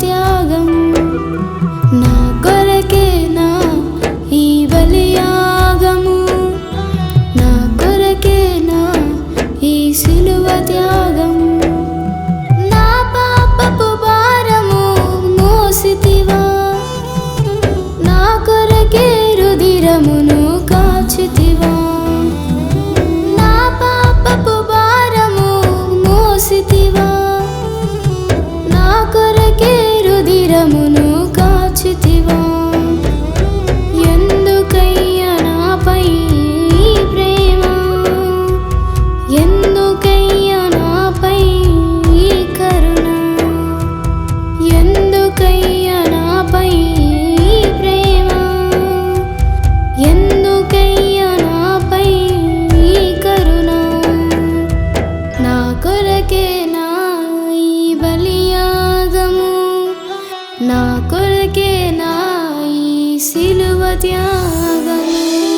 త్యాగం. నా కొరకే నా ఈ బలియాగము నా కొరకే నా ఈ సిలువ త్యాగం. నా పాపపు భారము మోసితివా. నా కొరకే రుధిరమును त्यागम्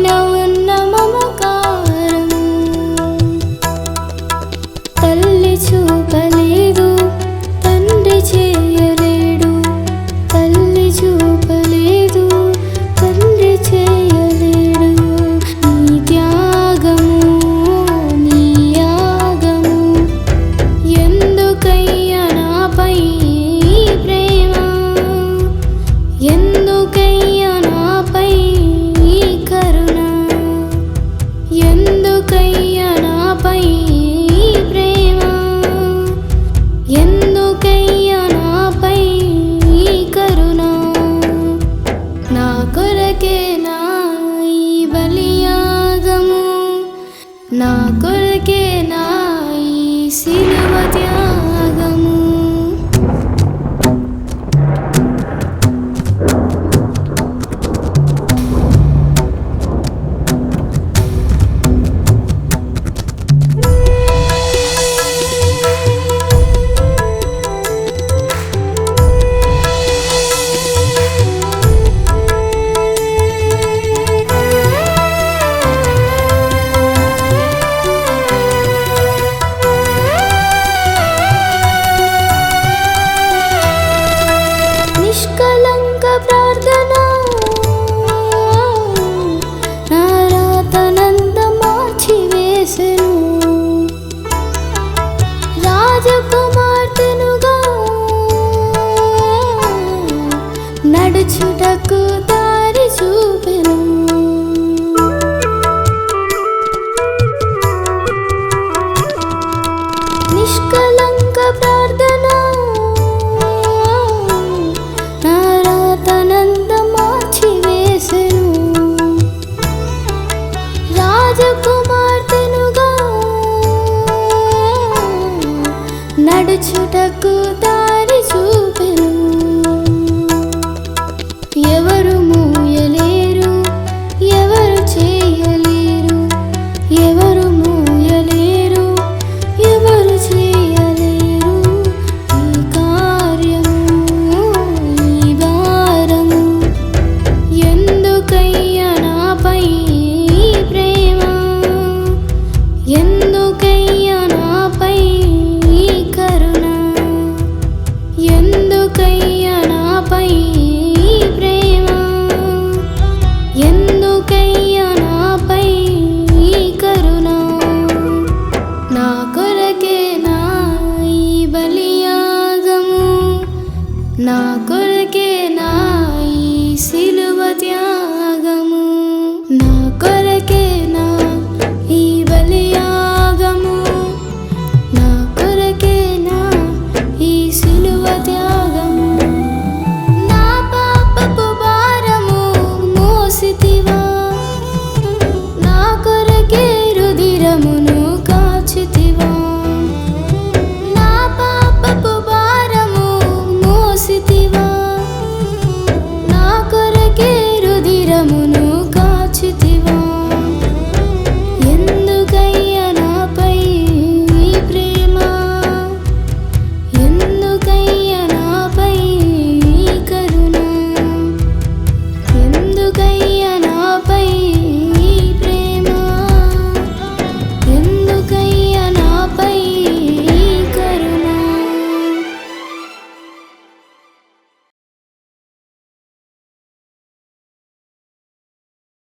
know నాపై ప్రేమ. ఎందుకయ్యా నాపై కరుణ? నా కొరకే నా బలియాగము. నా